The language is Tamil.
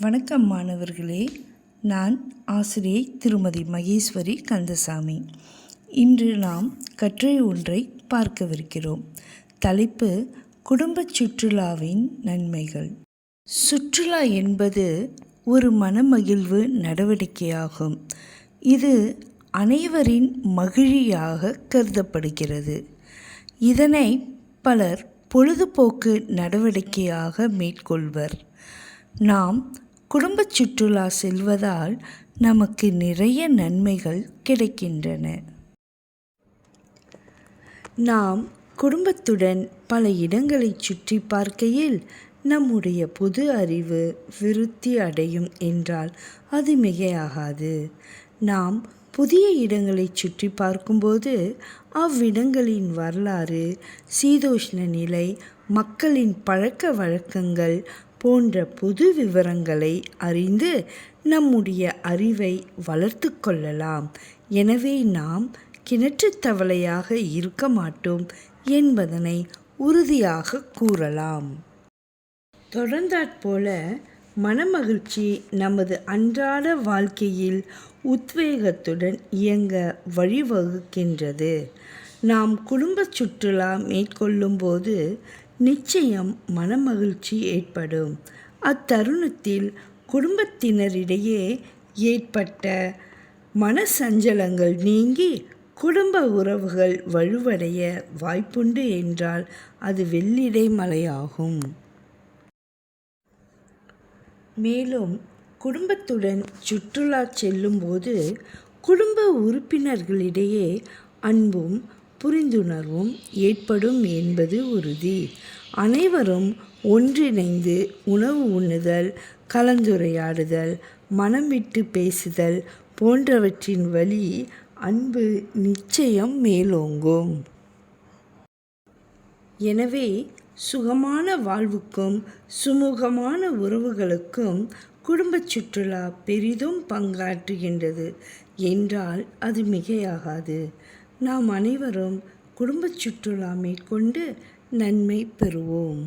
வணக்கம் மாணவர்களே. நான் ஆசிரியை திருமதி மகேஸ்வரி கந்தசாமி. இன்று நாம் கற்றை ஒன்றை பார்க்கவிருக்கிறோம். தலைப்பு குடும்ப சுற்றுலாவின் நன்மைகள். சுற்றுலா என்பது ஒரு மனமகிழ்வு நடவடிக்கையாகும். இது அனைவரின் மகிழியாக கருதப்படுகிறது. இதனை பலர் பொழுதுபோக்கு நடவடிக்கையாக மேற்கொள்வர். நாம் குடும்ப சுற்றுலா செல்வதால் நமக்கு நிறைய நன்மைகள் கிடைக்கின்றன. நாம் குடும்பத்துடன் பல இடங்களை சுற்றி பார்க்கையில் நம்முடைய பொது அறிவு விருத்தி அடையும் என்றால் அது மிகையாகாது. நாம் புதிய இடங்களை சுற்றி பார்க்கும்போது அவ்விடங்களின் வரலாறு சீதோஷ்ண நிலை மக்களின் பழக்க வழக்கங்கள் போன்ற பொது விவரங்களை அறிந்து நம்முடைய அறிவை வளர்த்து கொள்ளலாம். எனவே நாம் கிணற்றுத் தவளையாக இருக்க மாட்டோம் என்பதனை உறுதியாக கூறலாம். தொடர்ந்தாற்போல மனமகிழ்ச்சி நமது அன்றாட வாழ்க்கையில் உத்வேகத்துடன் இயங்க வழிவகுக்கின்றது. நாம் குடும்ப சுற்றுலா மேற்கொள்ளும்போது நிச்சயம் மனமகிழ்ச்சி ஏற்படும். அத்தருணத்தில் குடும்பத்தினரிடையே ஏற்பட்ட மனசஞ்சலங்கள் நீங்கி குடும்ப உறவுகள் வலுவடைய வாய்ப்புண்டு என்றால் அது வெள்ளிடை மலையாகும். மேலும் குடும்பத்துடன் சுற்றுலா செல்லும்போது குடும்ப உறுப்பினர்களிடையே அன்பும் புரிந்துணர்வும் ஏற்படும் என்பது உறுதி. அனைவரும் ஒன்றிணைந்து உணவு உண்ணுதல் கலந்துரையாடுதல் மனம் விட்டு பேசுதல் போன்றவற்றின் வழி அன்பு நிச்சயம் மேலோங்கும். எனவே சுகமான வாழ்வுக்கும் சுமூகமான உறவுகளுக்கும் குடும்பச் சுற்றுலா பெரிதும் பங்காற்றுகின்றது. என்றால் அது மிகையாகாது. நாம் அனைவரும் குடும்பச் சுற்றுலா மேற்கொண்டு நன்மை பெறுவோம்.